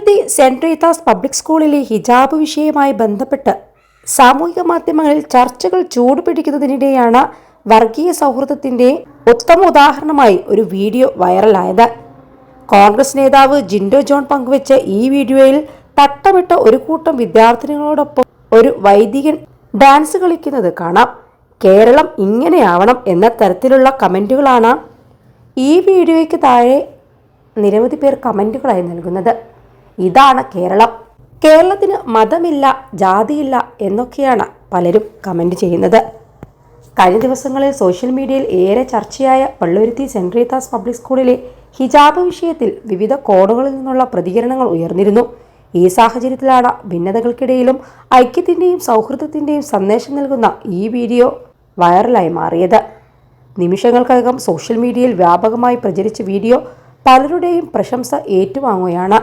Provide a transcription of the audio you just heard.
Palluruthy central Rita's public സ്കൂളിലെ ഹിജാബ് വിഷയവുമായി ബന്ധപ്പെട്ട് സാമൂഹിക മാധ്യമങ്ങളിൽ ചർച്ചകൾ ചൂടുപിടിക്കുന്നതിനിടെയാണ് വർഗീയ സൗഹൃദത്തിന്റെ ഉത്തമ ഉദാഹരണമായി ഒരു വീഡിയോ വൈറലായത്. കോൺഗ്രസ് നേതാവ് ജിൻഡോ ജോൺ പങ്കുവച്ച ഈ വീഡിയോയിൽ തട്ടമിട്ട ഒരു കൂട്ടം വിദ്യാർത്ഥിനികളോടൊപ്പം ഒരു വൈദികൻ ഡാൻസ് കളിക്കുന്നത് കാണാം. കേരളം ഇങ്ങനെയാവണം എന്ന തരത്തിലുള്ള കമന്റുകളാണ് ഈ വീഡിയോയ്ക്ക് താഴെ നിരവധി പേർ കമന്റുകളായി നൽകുന്നത്. ഇതാണ് കേരളം. കേരളത്തിന് മതമില്ല ജാതിയില്ല എന്നൊക്കെയാണ് പലരും കമന്റ് ചെയ്യുന്നത്. കഴിഞ്ഞ ദിവസങ്ങളിൽ സോഷ്യൽ മീഡിയയിൽ ഏറെ ചർച്ചയായ പള്ളുരുത്തി സെന്റ് റീതാസ് പബ്ലിക് സ്കൂളിലെ ഹിജാബ് വിഷയത്തിൽ വിവിധ കോണുകളിൽ നിന്നുള്ള പ്രതികരണങ്ങൾ ഉയർന്നിരുന്നു. ഈ സാഹചര്യത്തിലാണ് ഭിന്നതകൾക്കിടയിലും ഐക്യത്തിന്റെയും സൗഹൃദത്തിന്റെയും സന്ദേശം നൽകുന്ന ഈ വീഡിയോ വൈറലായി മാറിയത്. നിമിഷങ്ങൾക്കകം സോഷ്യൽ മീഡിയയിൽ വ്യാപകമായി പ്രചരിച്ച വീഡിയോ പലരുടെയും പ്രശംസ ഏറ്റുവാങ്ങുകയാണ്.